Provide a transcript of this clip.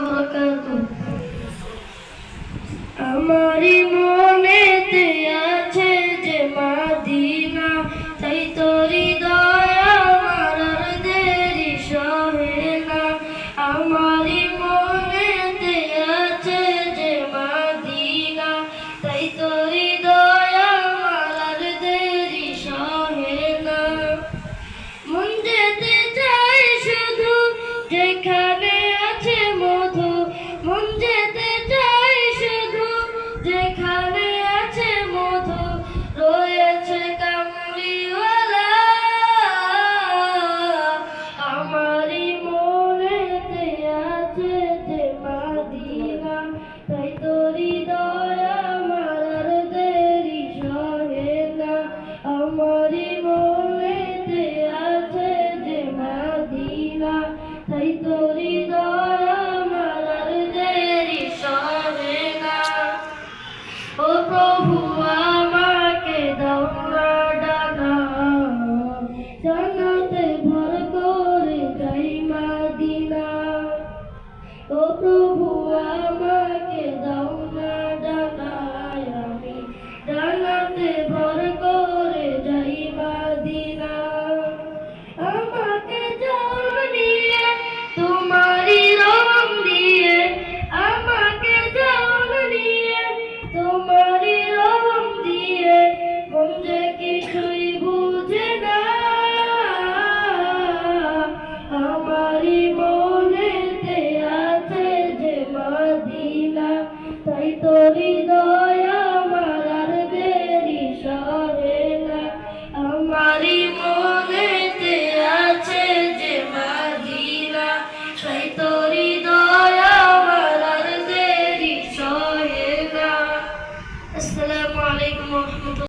বারাকাতুহু আমারই আমারই মনেতে আছে তোরি দয়া আমার আর দেরি সহে না। আমারই মনেতে আছে যে মাদিনা। তাই তোরি দয়া আমার আর দেরি সহে ও প্রভু দাও না ডানা। জানাতে তোমারই রং দিয়ে মন মনেতে আছে যে মাদিনা, তাই তোরি দয়া আমার আছে যে তোরি আসসালামু আলাইকুম